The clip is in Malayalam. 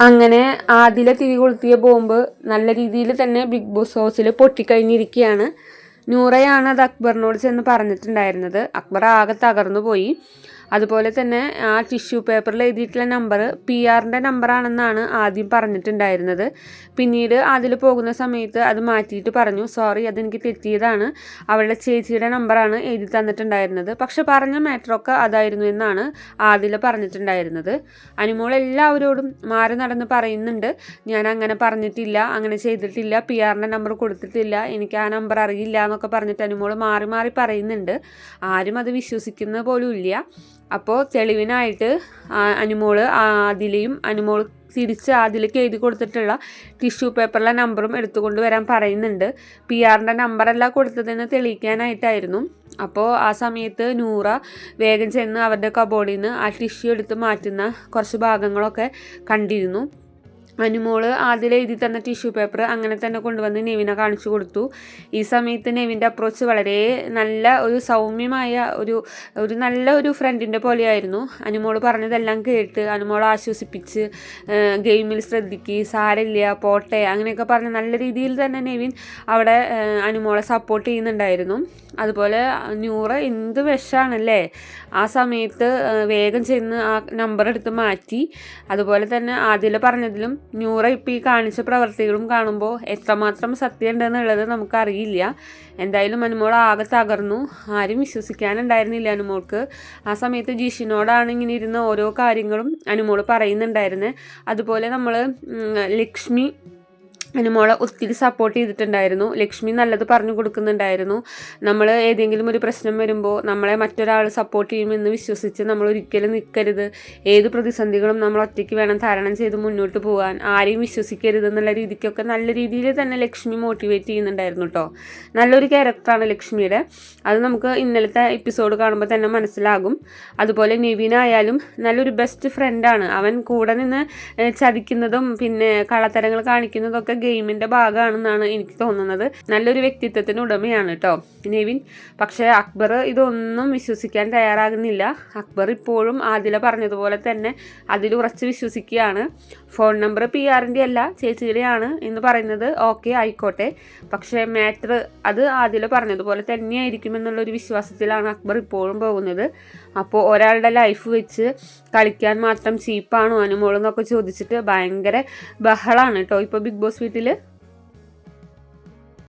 അങ്ങനെ ആദില തിരി കൊളുത്തിയ ബോംബ് നല്ല രീതിയിൽ തന്നെ ബിഗ് ബോസ് ഹൗസിൽ പൊട്ടിക്കഴിഞ്ഞിരിക്കുകയാണ്. നൂറയാണ് അത് അക്ബറിനോട് ചെന്ന് പറഞ്ഞിട്ടുണ്ടായിരുന്നത്. അക്ബർ ആകെ തകർന്നു പോയി അതുപോലെ തന്നെ ആ ടിഷ്യൂ പേപ്പറിൽ എഴുതിയിട്ടുള്ള നമ്പർ പി ആറിന്റെ നമ്പറാണെന്നാണ് ആദ്യം പറഞ്ഞിട്ടുണ്ടായിരുന്നത്. പിന്നീട് അതിൽ പോകുന്ന സമയത്ത് അത് മാറ്റിയിട്ട് പറഞ്ഞു സോറി അതെനിക്ക് തെറ്റിയതാണ്. അവളുടെ ചേച്ചിയുടെ നമ്പറാണ് എഴുതി തന്നിട്ടുണ്ടായിരുന്നത്. പക്ഷെ പറഞ്ഞ മാറ്ററൊക്കെ അതായിരുന്നു എന്നാണ് ആദില പറഞ്ഞിട്ടുണ്ടായിരുന്നത്. അനുമോൾ എല്ലാവരോടും മാറി നടന്ന് പറയുന്നുണ്ട് ഞാൻ അങ്ങനെ പറഞ്ഞിട്ടില്ല അങ്ങനെ ചെയ്തിട്ടില്ല പി ആറിന്റെ നമ്പർ കൊടുത്തിട്ടില്ല എനിക്ക് ആ നമ്പർ അറിയില്ല എന്നൊക്കെ പറഞ്ഞിട്ട് അനുമോൾ മാറി മാറി പറയുന്നുണ്ട്. ആരും അത് വിശ്വസിക്കുന്ന പോലും ഇല്ല. അപ്പോൾ തെളിവിനായിട്ട് അനുമോൾ അതിലെയും അനുമോൾ തിരിച്ച് അതിലേക്ക് എഴുതി കൊടുത്തിട്ടുള്ള ടിഷ്യൂ പേപ്പറിലെ നമ്പറും എടുത്തുകൊണ്ട് വരാൻ പറയുന്നുണ്ട്. പി ആറിന്റെ നമ്പറല്ല കൊടുത്തതെന്ന് തെളിയിക്കാനായിട്ടായിരുന്നു. അപ്പോൾ ആ സമയത്ത് നൂറ വേഗം ചെന്ന് അവരുടെ കബോർഡിൽ നിന്ന് ആ ടിഷ്യൂ എടുത്ത് മാറ്റുന്ന കുറച്ച് ഭാഗങ്ങളൊക്കെ കണ്ടിരുന്നു. അനുമോൾ ആദ്യം എഴുതി തന്ന ടിഷ്യൂ പേപ്പർ അങ്ങനെ തന്നെ കൊണ്ടുവന്ന് നെവിനെ കാണിച്ചു കൊടുത്തു. ഈ സമയത്ത് നെവിന്റെ അപ്രോച്ച് വളരെ നല്ല ഒരു സൗമ്യമായ ഒരു ഒരു നല്ല ഒരു ഫ്രണ്ടിന്റെ പോലെയായിരുന്നു. അനുമോൾ പറഞ്ഞതെല്ലാം കേട്ട് അനുമോൾ ആശ്വസിപ്പിച്ച് ഗെയിമിൽ ശ്രദ്ധിക്കുക സാരമില്ല പോട്ടെ അങ്ങനെയൊക്കെ പറഞ്ഞ് നല്ല രീതിയിൽ തന്നെ നെവിൻ അവിടെ അനുമോളെ സപ്പോർട്ട് ചെയ്യുന്നുണ്ടായിരുന്നു. അതുപോലെ ന്യൂറ് എന്ത് വിഷമാണല്ലേ ആ സമയത്ത് വേഗം ചെന്ന് ആ നമ്പർ എടുത്ത് മാറ്റി. അതുപോലെ തന്നെ ആദ്യം പറഞ്ഞതിലും ന്യൂറ ഇപ്പോൾ ഈ കാണിച്ച പ്രവർത്തികളും കാണുമ്പോൾ എത്രമാത്രം സത്യം ഉണ്ടെന്നുള്ളത് നമുക്കറിയില്ല. എന്തായാലും അനുമോൾ ആകെ തകർന്നു. ആരും വിശ്വസിക്കാനുണ്ടായിരുന്നില്ല അനുമോൾക്ക്. ആ സമയത്ത് ജിഷിനോടാണ് ഇങ്ങനെ ഇരുന്ന ഓരോ കാര്യങ്ങളും അനുമോൾ പറയുന്നുണ്ടായിരുന്നത് അതുപോലെ നമ്മൾ ലക്ഷ്മി അനുമോളെ ഒത്തിരി സപ്പോർട്ട് ചെയ്തിട്ടുണ്ടായിരുന്നു. ലക്ഷ്മി നല്ലത് പറഞ്ഞു കൊടുക്കുന്നുണ്ടായിരുന്നു. നമ്മൾ ഏതെങ്കിലും ഒരു പ്രശ്നം വരുമ്പോൾ നമ്മളെ മറ്റൊരാൾ സപ്പോർട്ട് ചെയ്യുമെന്ന് വിശ്വസിച്ച് നമ്മൾ ഒരിക്കലും നിൽക്കരുത് ഏത് പ്രതിസന്ധികളും നമ്മൾ ഒറ്റയ്ക്ക് വേണം തരണം ചെയ്ത് മുന്നോട്ട് പോകാൻ ആരെയും വിശ്വസിക്കരുത് എന്നുള്ള രീതിക്കൊക്കെ നല്ല രീതിയിൽ തന്നെ ലക്ഷ്മി മോട്ടിവേറ്റ് ചെയ്യുന്നുണ്ടായിരുന്നു കേട്ടോ നല്ലൊരു ക്യാരക്ടറാണ് ലക്ഷ്മിയുടെ. അത് നമുക്ക് ഇന്നലത്തെ എപ്പിസോഡ് കാണുമ്പോൾ തന്നെ മനസ്സിലാകും. അതുപോലെ നിവിനായാലും നല്ലൊരു ബെസ്റ്റ് ഫ്രണ്ടാണ് അവൻ കൂടെ നിന്ന് ചതിക്കുന്നതും പിന്നെ കള്ളത്തരങ്ങൾ കാണിക്കുന്നതൊക്കെ ഗെയിമിന്റെ ഭാഗമാണെന്നാണ് എനിക്ക് തോന്നുന്നത്. നല്ലൊരു വ്യക്തിത്വത്തിന് ഉടമയാണ് കേട്ടോ നെവിൻ പക്ഷേ അക്ബർ ഇതൊന്നും വിശ്വസിക്കാൻ തയ്യാറാകുന്നില്ല. അക്ബർ ഇപ്പോഴും ആദില പറഞ്ഞതുപോലെ തന്നെ അതിൽ ഉറച്ച് വിശ്വസിക്കുകയാണ്. ഫോൺ നമ്പർ പി ആറിന്റെ അല്ല ചേച്ചിയുടെയാണ് എന്ന് പറയുന്നത്. ഓക്കെ ആയിക്കോട്ടെ. പക്ഷേ മാറ്റർ അത് ആദില പറഞ്ഞതുപോലെ തന്നെയായിരിക്കും എന്നുള്ളൊരു വിശ്വാസത്തിലാണ് അക്ബർ ഇപ്പോഴും പോകുന്നത്. അപ്പോൾ ഒരാളുടെ ലൈഫ് വെച്ച് കളിക്കാൻ മാത്രം ചീപ്പാണോ അനുമോളെന്നൊക്കെ ചോദിച്ചിട്ട് ഭയങ്കര ബഹളാണ് കേട്ടോ ഇപ്പോൾ ബിഗ് ബോസ് വീട്ടിൽ ഇതിൽ